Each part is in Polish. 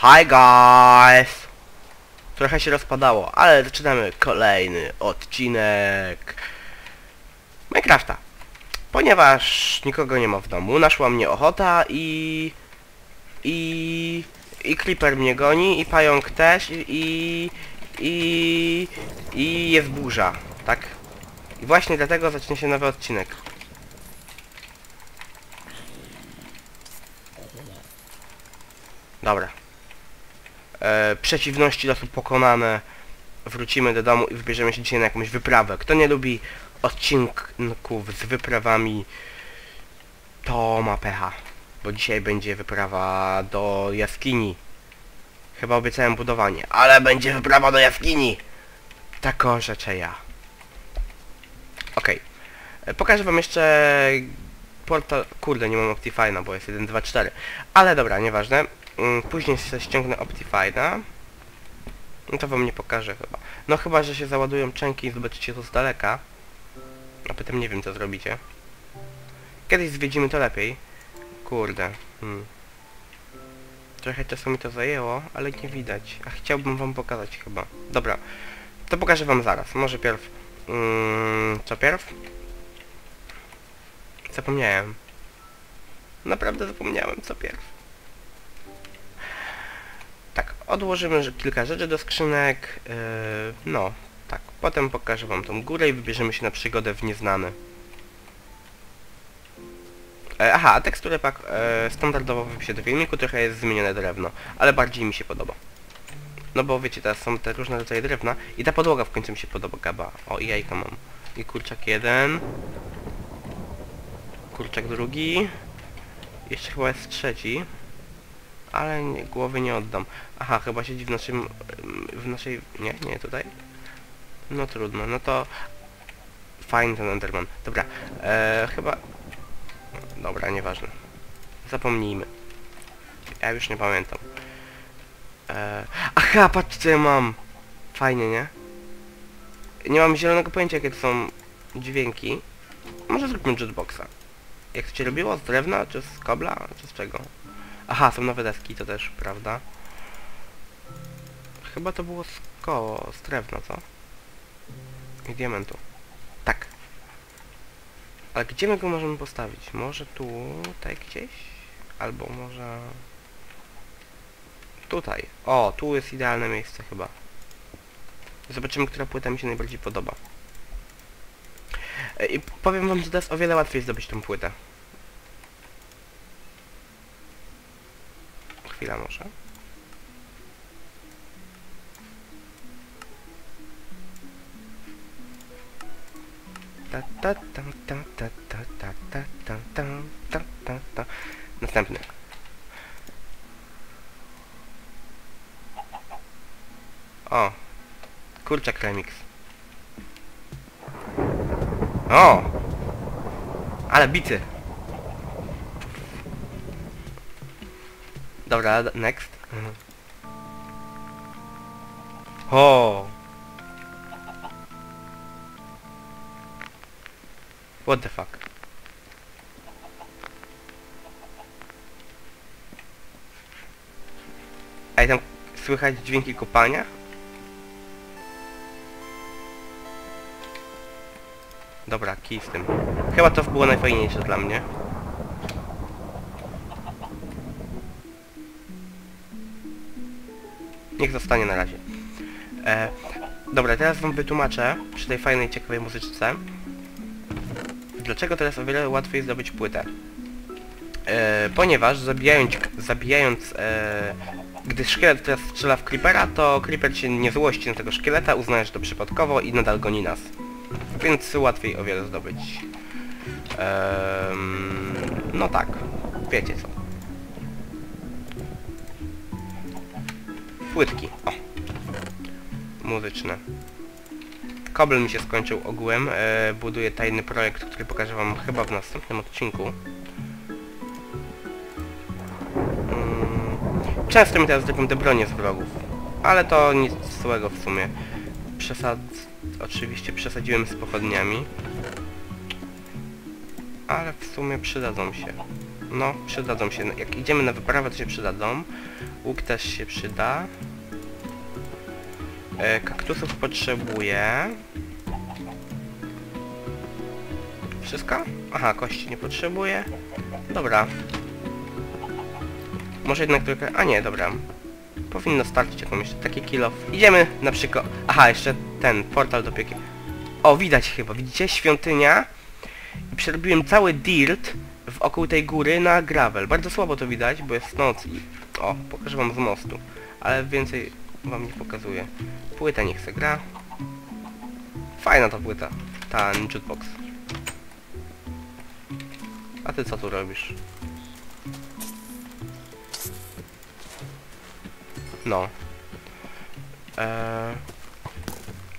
Hi guys! Trochę się rozpadało, ale zaczynamy kolejny odcinek Minecrafta. Ponieważ nikogo nie ma w domu, naszła mnie ochota i... I... I Creeper mnie goni, i pająk też, i... I, i, i jest burza, tak? I właśnie dlatego zacznie się nowy odcinek. Dobra. E, przeciwności losu pokonane. Wrócimy do domu i wybierzemy się dzisiaj na jakąś wyprawę. Kto nie lubi odcinków z wyprawami, to ma pecha. Bo dzisiaj będzie wyprawa do jaskini. Chyba obiecałem budowanie, ale będzie wyprawa do jaskini. Tak rzeczę ja. Okej. E, Pokażę wam jeszcze portal... Kurde, nie mam Optifine'a, bo jest 1, 2, 4. Ale dobra, nieważne. Mm, Później sobie ściągnę Optifine'a. No to wam nie pokażę chyba. No chyba, że się załadują częki i zobaczycie to z daleka. A potem nie wiem co zrobicie. Kiedyś zwiedzimy to lepiej. Kurde. Hmm. Trochę czasu mi to zajęło, ale nie widać. A chciałbym wam pokazać chyba. Dobra. To pokażę wam zaraz. Może pierw... Mm, co pierw? Zapomniałem. Naprawdę zapomniałem co pierw. Tak, odłożymy kilka rzeczy do skrzynek. Yy, no, tak. Potem pokażę wam tą górę i wybierzemy się na przygodę w nieznany. E, aha, teksturę pak e, standardowo w opisie do filmiku trochę jest zmienione drewno, ale bardziej mi się podoba. No bo wiecie, teraz są te różne rodzaje drewna i ta podłoga w końcu mi się podoba, gaba. O, i jajka mam. I kurczak jeden. Kurczak drugi. Jeszcze chyba jest trzeci. Ale nie, głowy nie oddam. Aha, chyba siedzi w naszym... w naszej... nie, nie tutaj. No trudno, no to... Fajny ten Enderman. Dobra, e, chyba... Dobra, nieważne. Zapomnijmy. Ja już nie pamiętam. E, aha, patrzcie co ja mam! Fajnie, nie? Nie mam zielonego pojęcia jakie to są dźwięki. Może zróbmy jukeboxa. Jak to się robiło? Z drewna, czy z kobla, czy z czego? Aha, są nowe deski, to też prawda. Chyba to było z koło, z drewna, co? I diamentu. Tak. Ale gdzie my go możemy postawić? Może tutaj gdzieś? Albo może... Tutaj. O, tu jest idealne miejsce chyba. Zobaczymy, która płyta mi się najbardziej podoba. E, I powiem wam, że teraz o wiele łatwiej zdobyć tą płytę. Chwila może. Ta ta ta ta ta ta ta ta ta ta ta ta ta Następny. O! Kurczak remix. O! Ale bity! Dobra, next. Mhm. O! What the fuck? Ej, tam słychać dźwięki kopania? Dobra, kij z tym. Chyba to było najfajniejsze dla mnie. Niech zostanie na razie. E, dobra, teraz wam wytłumaczę przy tej fajnej, ciekawej muzyczce dlaczego teraz o wiele łatwiej zdobyć płytę. E, ponieważ zabijając, zabijając e, gdy szkielet teraz strzela w creepera, to creeper się nie złości na tego szkieleta, uznaje, że to przypadkowo i nadal goni nas. Więc łatwiej o wiele zdobyć. Em, no tak, wiecie co. Płytki, o. Muzyczne. Kobel mi się skończył ogółem. E, buduję tajny projekt, który pokażę wam chyba w następnym odcinku. Mm, często mi teraz zrobią te bronie z wrogów. Ale to nic złego w sumie. Przesad... Oczywiście przesadziłem z pochodniami. Ale w sumie przydadzą się. No, przydadzą się. Jak idziemy na wyprawę, to się przydadzą. Łuk też się przyda. E, kaktusów potrzebuję. Wszystko? Aha, kości nie potrzebuję. Dobra. Może jednak trochę... A nie, dobra. Powinno starczyć jakąś jeszcze taki kilo. Idziemy na przykład... Aha, jeszcze ten, portal do piekieł. O, widać chyba, widzicie? Świątynia. I przerobiłem cały dirt wokół tej góry na gravel. Bardzo słabo to widać, bo jest noc i... O, pokażę wam z mostu. Ale więcej wam nie pokazuję. Płyta niech se gra. Fajna ta płyta. Ta jukebox. A ty co tu robisz? No. Eee...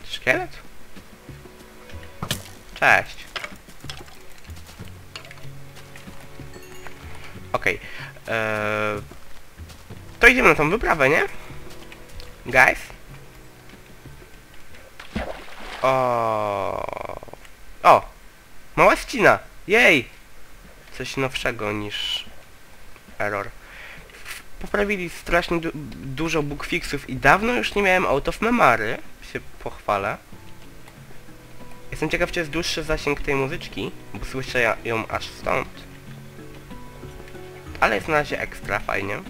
Szkielet? Cześć. Okej. Eee... To idziemy na tą wyprawę, nie? Guys? O. O! Mała ścina! Jej! Coś nowszego niż error. Poprawili strasznie du dużo bugfixów i dawno już nie miałem out of memory. Się pochwalę. Jestem ciekaw, czy jest dłuższy zasięg tej muzyczki, bo słyszę ją aż stąd. Ale jest na razie ekstra, fajnie.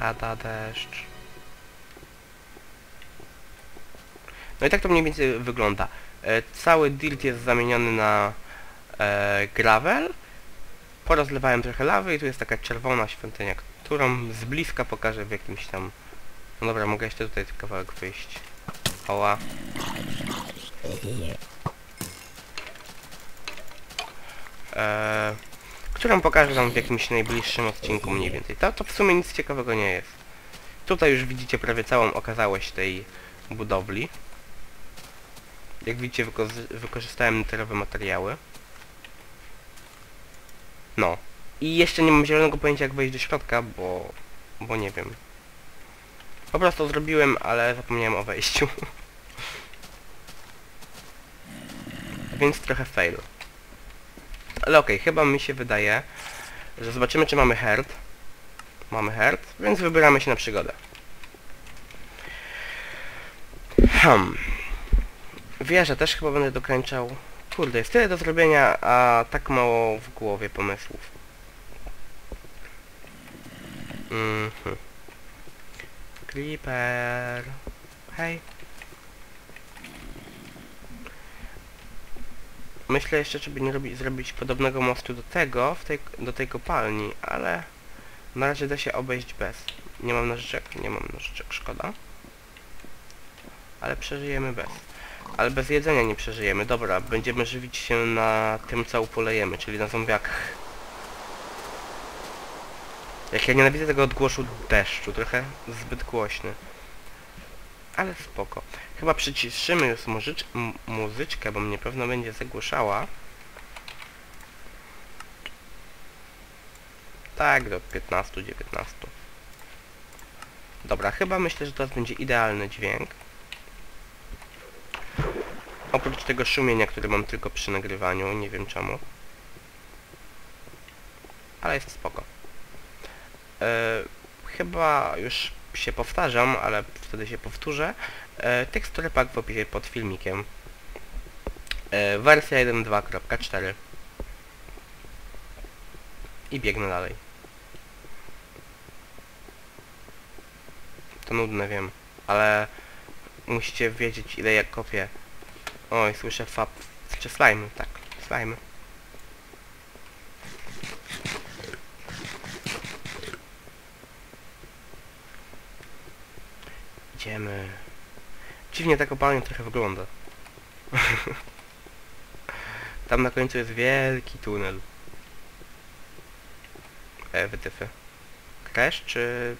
Pada deszcz. No i tak to mniej więcej wygląda. E, cały dirt jest zamieniony na e, gravel. Porozlewałem trochę lawy i tu jest taka czerwona świątynia, którą z bliska pokażę w jakimś tam... No dobra, mogę jeszcze tutaj kawałek wyjść. Oła. E, którą pokażę wam w jakimś najbliższym odcinku mniej więcej. To, to w sumie nic ciekawego nie jest. Tutaj już widzicie prawie całą okazałość tej budowli. Jak widzicie wyko wykorzystałem neterowe materiały. No. I jeszcze nie mam zielonego pojęcia jak wejść do środka, bo... bo nie wiem. Po prostu zrobiłem, ale zapomniałem o wejściu. Więc trochę fail. Ale okej, chyba mi się wydaje, że zobaczymy czy mamy herd. Mamy herd, więc wybieramy się na przygodę. Hmm. Wieżę też chyba będę dokończał. Kurde, jest tyle do zrobienia, a tak mało w głowie pomysłów. Mhm. Creeper. Hej. Myślę jeszcze, żeby nie robić, zrobić podobnego mostu do tego, tej, do tej kopalni, ale na razie da się obejść bez. Nie mam nożyczek, nie mam nożyczek, szkoda. Ale przeżyjemy bez. Ale bez jedzenia nie przeżyjemy. Dobra, będziemy żywić się na tym, co upolejemy, czyli na zombiakach. Jak ja nienawidzę tego odgłosu deszczu, trochę zbyt głośny. Ale spoko. Chyba przyciszymy już muzycz muzyczkę, bo mnie pewno będzie zagłuszała. Tak, do 15-19. Dobra, chyba myślę, że teraz będzie idealny dźwięk. Oprócz tego szumienia, który mam tylko przy nagrywaniu, nie wiem czemu. Ale jest spoko. E, chyba już się powtarzam, ale wtedy się powtórzę. E, teksturę pak w opisie pod filmikiem. E, wersja 1.2.4 I biegnę dalej. To nudne, wiem, ale musicie wiedzieć ile ja kopię. Oj, słyszę fab... Czy slime, tak, slime. Idziemy. Dziwnie ta kopalnia trochę wygląda. Tam na końcu jest wielki tunel. E, wytyfy. Crash czy...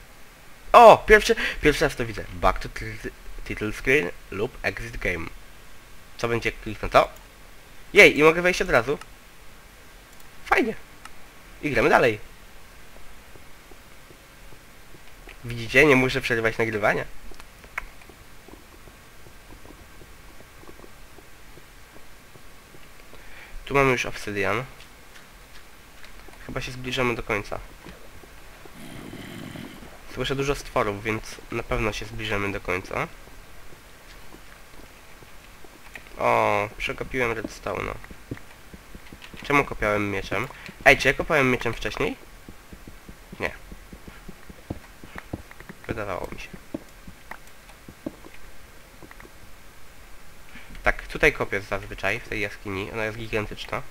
O! Pierwszy, pierwszy raz to widzę. Back to titl- title screen lub exit game. Co będzie kliknę to? Jej, i mogę wejść od razu. Fajnie. I gramy dalej. Widzicie? Nie muszę przerywać nagrywania. Tu mamy już obsydian. Chyba się zbliżamy do końca. Słyszę dużo stworów, więc na pewno się zbliżymy do końca. O, przekopiłem redstone'a. Czemu kopiałem mieczem? Ej, czy ja kopałem mieczem wcześniej? Nie. Wydawało mi się. Tak, tutaj kopię zazwyczaj, w tej jaskini. Ona jest gigantyczna.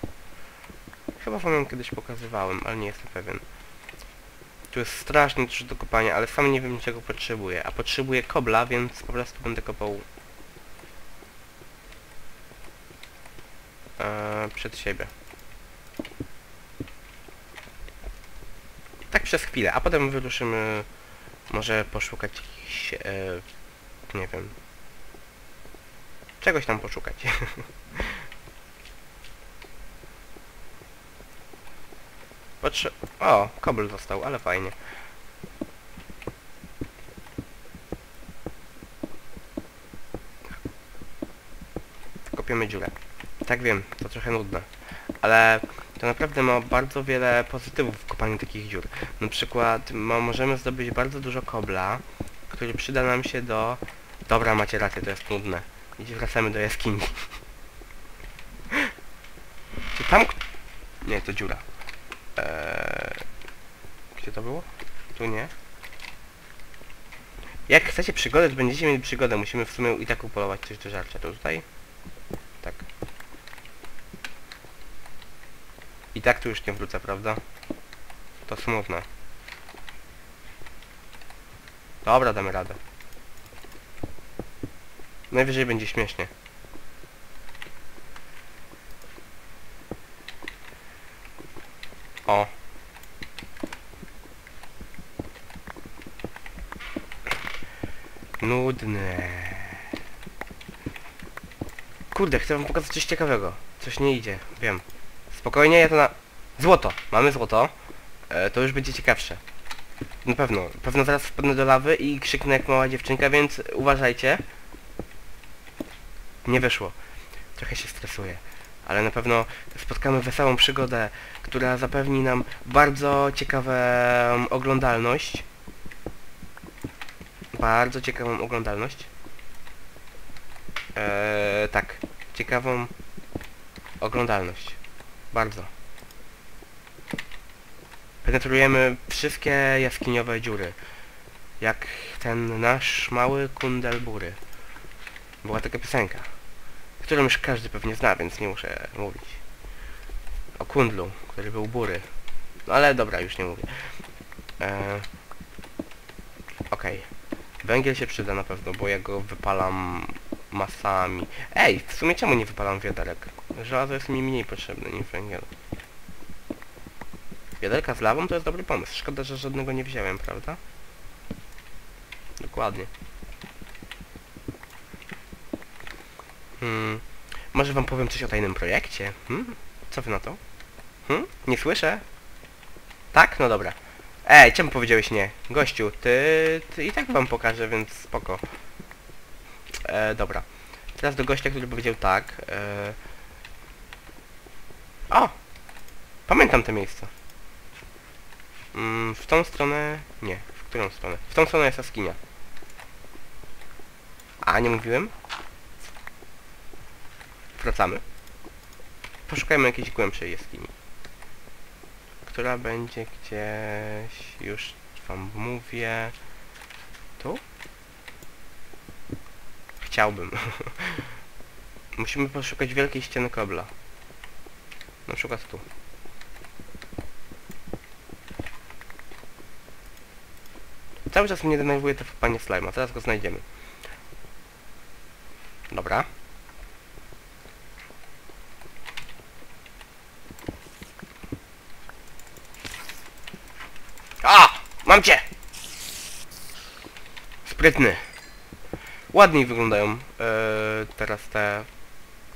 Chyba wam ją kiedyś pokazywałem, ale nie jestem pewien. Tu jest strasznie dużo do kopania, ale sam nie wiem czego potrzebuję. A potrzebuję kobla, więc po prostu będę kopał... E, przed siebie. Tak przez chwilę, a potem wyruszymy może poszukać jakichś, e, nie wiem, czegoś tam poszukać. Potrze... O, kobel został, ale fajnie. Kopiemy dziurę. Tak wiem, to trochę nudne. Ale to naprawdę ma bardzo wiele pozytywów w kopaniu takich dziur. Na przykład ma, możemy zdobyć bardzo dużo kobla, który przyda nam się do... Dobra, macie rację, to jest nudne. I wracamy do jaskini. Czy tam... Nie, to dziura. Eee... Gdzie to było? Tu nie. Jak chcecie przygodę, to będziecie mieli przygodę. Musimy w sumie i tak upolować coś do żarcia. To tutaj? Tak. I tak tu już nie wrócę, prawda? To smutne. Dobra, damy radę. Najwyżej będzie śmiesznie. O. Nudne. Kurde, chcę wam pokazać coś ciekawego. Coś nie idzie, wiem. Spokojnie, ja to na... Złoto! Mamy złoto. E, to już będzie ciekawsze. Na pewno. Pewno zaraz wpadnę do lawy i krzyknę jak mała dziewczynka, więc uważajcie. Nie wyszło. Trochę się stresuję. Ale na pewno spotkamy wesołą przygodę, która zapewni nam bardzo ciekawą oglądalność. Bardzo ciekawą oglądalność. Eee, tak. Ciekawą oglądalność. Bardzo. Penetrujemy wszystkie jaskiniowe dziury. Jak ten nasz mały kundel bury. Była taka piosenka, którą już każdy pewnie zna, więc nie muszę mówić. O kundlu, który był bury. No ale dobra, już nie mówię. Eee, Okej. Węgiel się przyda na pewno, bo ja go wypalam masami. Ej, w sumie czemu nie wypalam wiaderek? Żelazo jest mi mniej potrzebne niż węgiel. Wiaderka z lawą to jest dobry pomysł. Szkoda, że żadnego nie wziąłem, prawda? Dokładnie. Hmm. Może wam powiem coś o tajnym projekcie? Hmm? Co wy na to? Hmm? Nie słyszę? Tak? No dobra. Ej, czemu powiedziałeś nie? Gościu, ty, ty i tak wam pokażę, więc spoko. E, dobra. Teraz do gościa, który powiedział tak. E... O! Pamiętam to miejsce. Mm, w tą stronę... Nie. W którą stronę? W tą stronę jest jaskinia. A, nie mówiłem? Wracamy. Poszukajmy jakiejś głębszej jaskini. Która będzie gdzieś... Już wam mówię... Tu? Chciałbym. Musimy poszukać wielkiej ściany kobla. Na przykład tu. Cały czas mnie denerwuje to panie slime, teraz go znajdziemy. Dobra. A! Mam cię! Sprytny. Ładniej wyglądają e, teraz te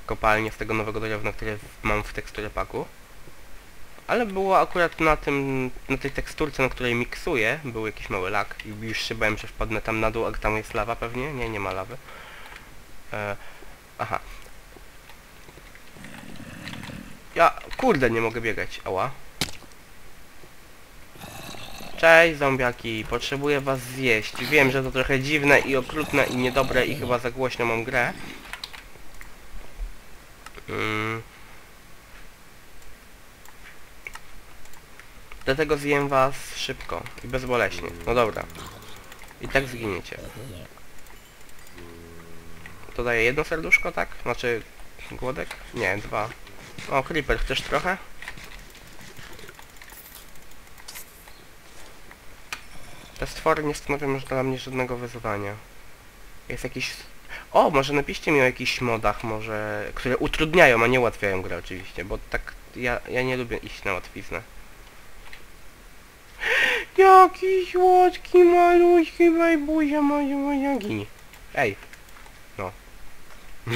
kopalnie z tego nowego drewna, które mam w teksturze paku. Ale było akurat na tym, na tej teksturce, na której miksuję, był jakiś mały lak i już się bałem, że wpadnę tam na dół, a tam jest lawa pewnie? Nie, nie ma lawy. E, aha. Ja, kurde, nie mogę biegać. Ała. Cześć zombiaki, potrzebuję was zjeść. Wiem, że to trochę dziwne i okrutne i niedobre i chyba za głośno mam grę. Mm. Dlatego zjem was szybko i bezboleśnie. No dobra. I tak zginiecie. To daje jedno serduszko, tak? Znaczy głodek? Nie, dwa. O, Creeper, chcesz trochę? Te stwory nie stanowią już dla mnie żadnego wyzwania. Jest jakiś... O, może napiszcie mi o jakichś modach, może... które utrudniają, a nie ułatwiają grę oczywiście, bo tak... Ja, ja nie lubię iść na łatwiznę. Jaki słodki, maluśki, bajbuzia, moja, moja, gini. Ej. No.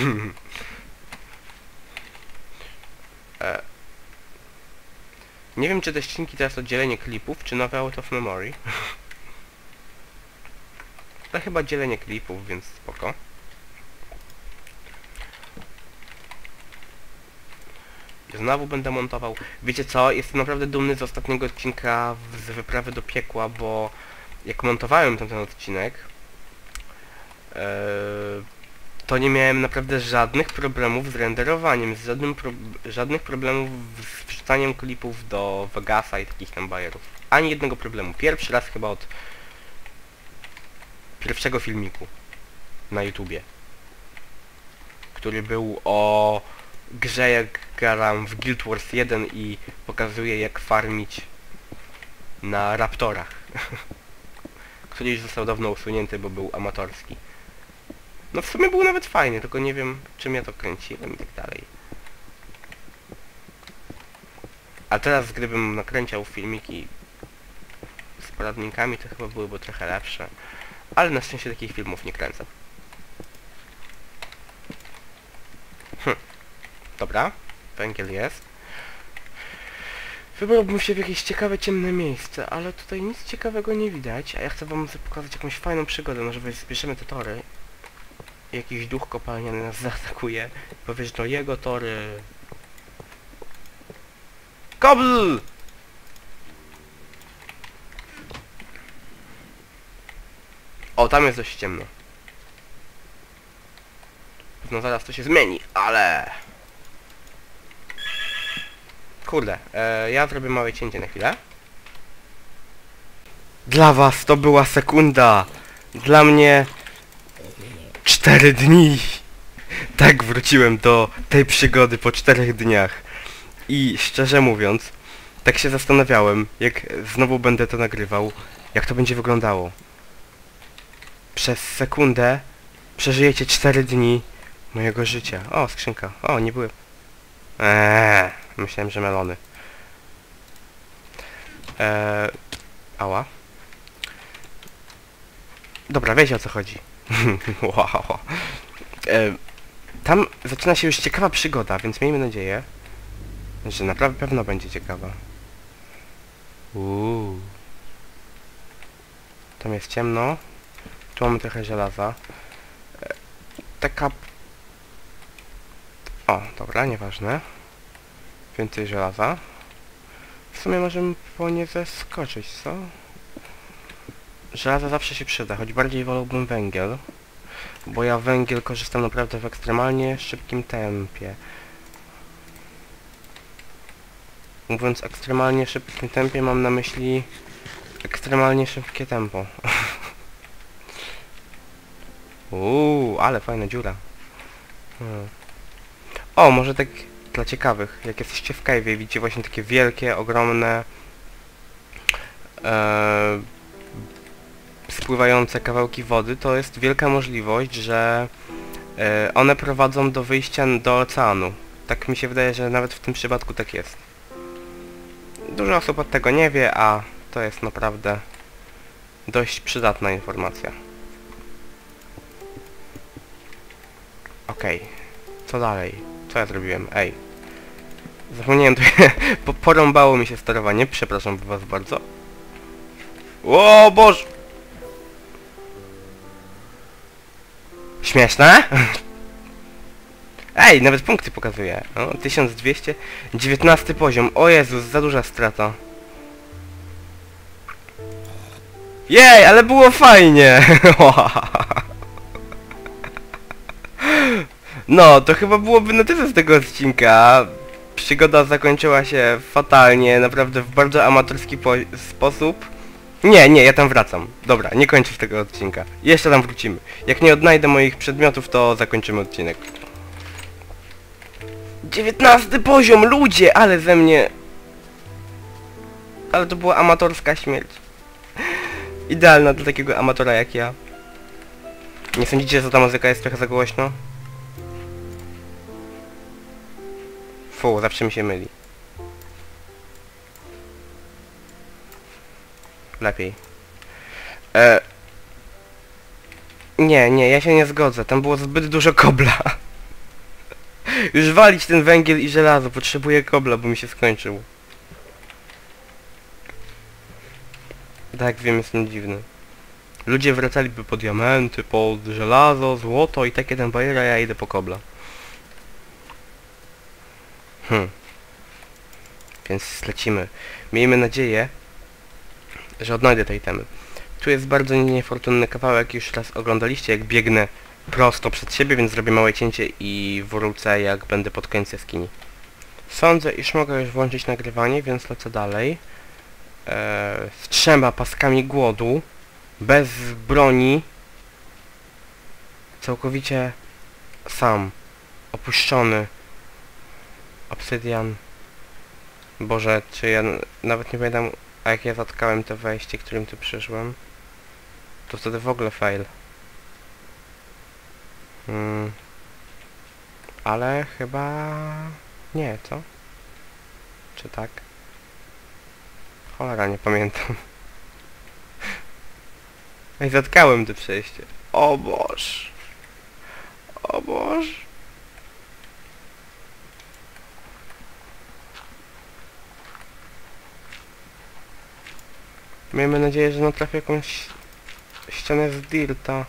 e. Nie wiem, czy te ścinki teraz oddzielenie klipów, czy nowe out of memory. to chyba dzielenie klipów, więc spoko. Znowu będę montował. Wiecie co? Jestem naprawdę dumny z ostatniego odcinka z wyprawy do piekła, bo jak montowałem ten, ten odcinek, e, to nie miałem naprawdę żadnych problemów z renderowaniem, z żadnym pro, żadnych problemów z wrzucaniem klipów do Vegasa i takich tam bajerów. Ani jednego problemu. Pierwszy raz chyba od pierwszego filmiku na YouTubie, który był o grze jak gram w Guild Wars 1 i pokazuje jak farmić na raptorach. który już został dawno usunięty, bo był amatorski. No w sumie był nawet fajny, tylko nie wiem czym ja to kręciłem i tak dalej. A teraz gdybym nakręciał filmiki z poradnikami, to chyba byłyby trochę lepsze. Ale na szczęście takich filmów nie kręcę. Hm. Dobra, węgiel jest. Wybrałbym się w jakieś ciekawe, ciemne miejsce, ale tutaj nic ciekawego nie widać, a ja chcę wam pokazać jakąś fajną przygodę, może weź zbierzemy te tory. Jakiś duch kopalniany nas zaatakuje, powiesz, no jego tory... KOBL! Tam jest dość ciemno. Pewno zaraz to się zmieni, ale... Kurde, e, ja zrobię małe cięcie na chwilę. Dla was to była sekunda. Dla mnie... Cztery dni. Tak wróciłem do tej przygody po czterech dniach. I szczerze mówiąc, tak się zastanawiałem, jak znowu będę to nagrywał, jak to będzie wyglądało. Przez sekundę przeżyjecie cztery dni mojego życia. O, skrzynka. O, nie były. Eee, myślałem, że melony. Eee, ała. Dobra, wiecie o co chodzi. wow. Eee, tam zaczyna się już ciekawa przygoda, więc miejmy nadzieję, że naprawdę pewno będzie ciekawa. Uuu. Tam jest ciemno. Tu mamy trochę żelaza. E, taka... O, dobra, nieważne. Więcej żelaza. W sumie możemy po nie zeskoczyć, co? Żelaza zawsze się przyda, choć bardziej wolałbym węgiel. Bo ja węgiel korzystam naprawdę w ekstremalnie szybkim tempie. Mówiąc ekstremalnie szybkim tempie mam na myśli ekstremalnie szybkie tempo. Uuu, ale fajna dziura. Hmm. O, może tak dla ciekawych, jak jesteście w cave'ie, widzicie właśnie takie wielkie, ogromne e, spływające kawałki wody, to jest wielka możliwość, że e, one prowadzą do wyjścia do oceanu. Tak mi się wydaje, że nawet w tym przypadku tak jest. Dużo osób od tego nie wie, a to jest naprawdę dość przydatna informacja. Okej, co dalej? Co ja zrobiłem? Ej. Zapomniałem, to po porąbało mi się sterowanie, przepraszam was bardzo. O Boż! Śmieszne? Ej, nawet punkty pokazuje. O, 1200. 19 poziom. O Jezus, za duża strata. Jej, ale było fajnie! No, to chyba byłoby z tego odcinka. Przygoda zakończyła się fatalnie, naprawdę w bardzo amatorski po sposób. Nie, nie, ja tam wracam. Dobra, nie kończę z tego odcinka. Jeszcze tam wrócimy. Jak nie odnajdę moich przedmiotów, to zakończymy odcinek. 19 poziom, ludzie, ale ze mnie... Ale to była amatorska śmierć. Idealna dla takiego amatora jak ja. Nie sądzicie, że ta muzyka jest trochę za głośno? Fu, zawsze mi się myli. Lepiej. E... Nie, nie, ja się nie zgodzę. Tam było zbyt dużo kobla. Już walić ten węgiel i żelazo. Potrzebuję kobla, bo mi się skończył. Tak, wiem, jestem dziwny. Ludzie wracaliby po diamenty, po żelazo, złoto i takie ten bajer, a ja idę po kobla. Hmm. Więc lecimy. Miejmy nadzieję, że odnajdę tej temy. Tu jest bardzo niefortunny kawałek, już raz oglądaliście, jak biegnę prosto przed siebie, więc zrobię małe cięcie i wrócę, jak będę pod koniec jaskini. Sądzę, iż mogę już włączyć nagrywanie, więc lecę dalej. Eee, z trzema paskami głodu, bez broni, całkowicie sam, opuszczony. Obsydian. Boże, czy ja nawet nie pamiętam, a jak ja zatkałem to wejście, którym tu przyszłem, to wtedy w ogóle fail. Hmm. Ale chyba... Nie, co? Czy tak? Cholera, nie pamiętam. Ej, zatkałem to przejście. O Boż. O Boż. Miejmy nadzieję, że natrafię jakąś ścianę z dirta.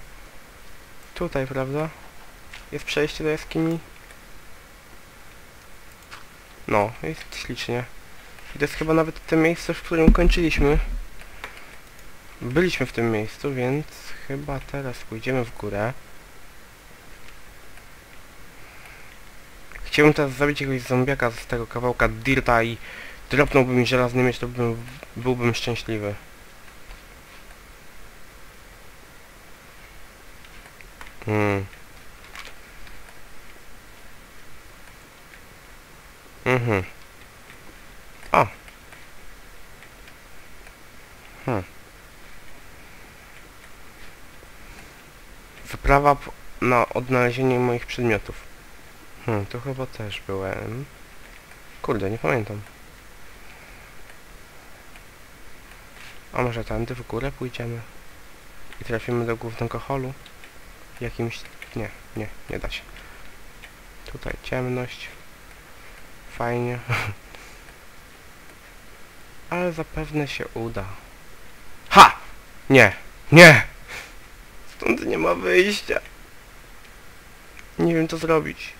Tutaj, prawda? Jest przejście do jaskini? No, jest ślicznie. I to jest chyba nawet to miejsce, w którym kończyliśmy. Byliśmy w tym miejscu, więc chyba teraz pójdziemy w górę. Chciałbym teraz zabić jakiegoś zombiaka z tego kawałka dirta i dropnąłby mi żelazny miecz, to bym, byłbym szczęśliwy. Hmm. Mhm. O. Hmm. Wyprawa na odnalezienie moich przedmiotów. Hmm, tu chyba też byłem. Kurde, nie pamiętam. A może tamty w górę pójdziemy? I trafimy do głównego holu? Jakimś... Nie, nie, nie da się. Tutaj ciemność. Fajnie. Ale zapewne się uda. Ha! Nie! Nie! Stąd nie ma wyjścia. Nie wiem co zrobić.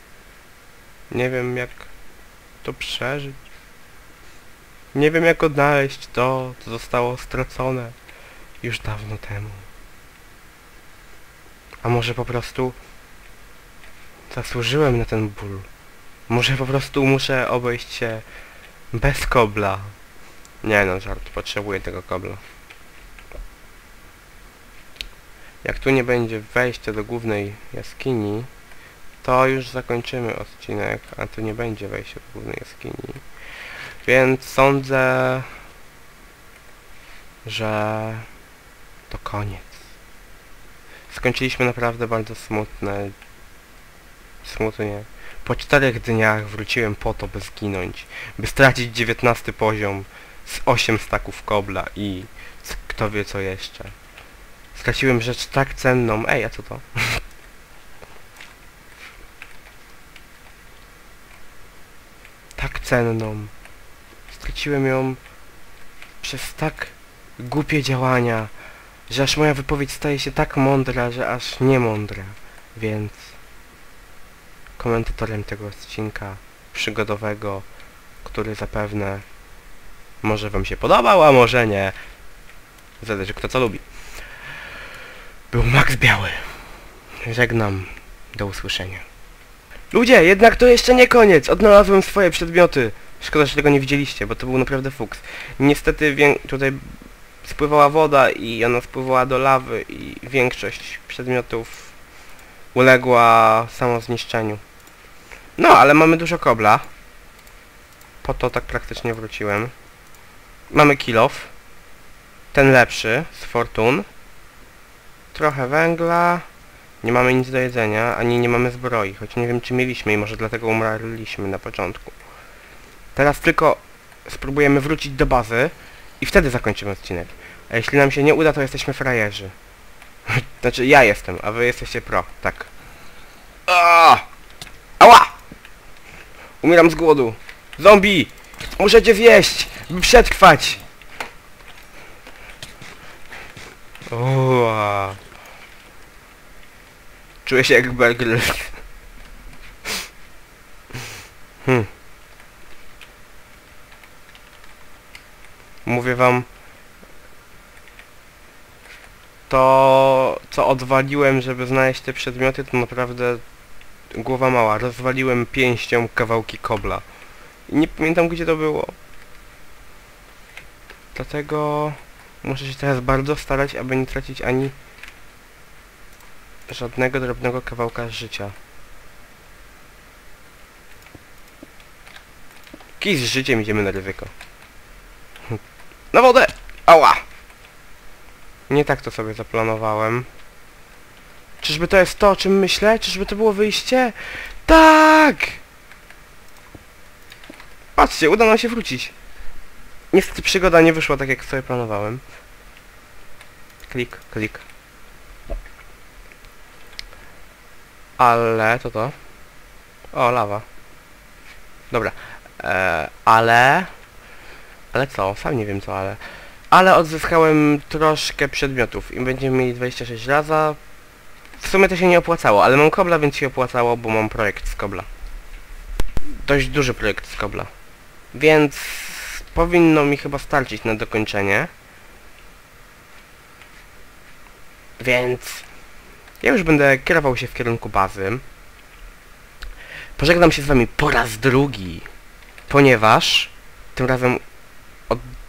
Nie wiem jak to przeżyć. Nie wiem jak odnaleźć to, co zostało stracone już dawno temu. A może po prostu zasłużyłem na ten ból. Może po prostu muszę obejść się bez kobla. Nie no, żart, potrzebuję tego kobla. Jak tu nie będzie wejścia do głównej jaskini, to już zakończymy odcinek, a tu nie będzie wejścia do głównej jaskini. Więc sądzę, że to koniec. Skończyliśmy naprawdę bardzo smutne. Smutnie. Po czterech dniach wróciłem po to, by zginąć. By stracić 19 poziom z 8 staków kobla i kto wie co jeszcze. Straciłem rzecz tak cenną. Ej, a co to? tak cenną. Straciłem ją przez tak głupie działania, że aż moja wypowiedź staje się tak mądra, że aż nie mądra. Więc komentatorem tego odcinka przygodowego, który zapewne może wam się podobał, a może nie. Zależy kto co lubi. Był Max Biały. Żegnam. Do usłyszenia. Ludzie, jednak to jeszcze nie koniec. Odnalazłem swoje przedmioty. Szkoda, że tego nie widzieliście, bo to był naprawdę fuks. Niestety tutaj spływała woda i ona spływała do lawy i większość przedmiotów uległa samozniszczeniu. No, ale mamy dużo kobla. Po to tak praktycznie wróciłem. Mamy kilof. Ten lepszy, z Fortun. Trochę węgla. Nie mamy nic do jedzenia, ani nie mamy zbroi, choć nie wiem czy mieliśmy i może dlatego umarliśmy na początku. Teraz tylko spróbujemy wrócić do bazy i wtedy zakończymy odcinek. A jeśli nam się nie uda, to jesteśmy frajerzy. znaczy ja jestem, a wy jesteście pro, tak. Aaaa! Ała! Umieram z głodu. Zombie! Cię zjeść, by przetrwać! Uaa. Czuję się jak Bear Grylls. Hmm. Mówię wam... To, co odwaliłem, żeby znaleźć te przedmioty, to naprawdę głowa mała. Rozwaliłem pięścią kawałki kobla. I nie pamiętam, gdzie to było. Dlatego muszę się teraz bardzo starać, aby nie tracić ani żadnego drobnego kawałka życia. Kij z życiem idziemy na ryzyko. Na wodę! Ała! Nie tak to sobie zaplanowałem. Czyżby to jest to, o czym myślę? Czyżby to było wyjście? Tak! Patrzcie, uda nam się wrócić. Niestety przygoda nie wyszła tak, jak sobie planowałem. Klik, klik. Ale, to to. O, lawa. Dobra. E, ale... Ale co? Sam nie wiem co, ale... Ale odzyskałem troszkę przedmiotów i będziemy mieli 26 raza. W sumie to się nie opłacało, ale mam kobla, więc się opłacało, bo mam projekt z kobla. Dość duży projekt z kobla. Więc powinno mi chyba starczyć na dokończenie. Więc ja już będę kierował się w kierunku bazy. Pożegnam się z wami po raz drugi, ponieważ tym razem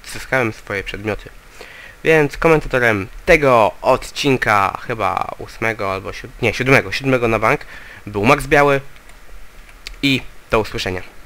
odzyskałem swoje przedmioty. Więc komentatorem tego odcinka, chyba ósmego albo siód... nie, siódmego, siódmego na bank, był Max Biały i do usłyszenia.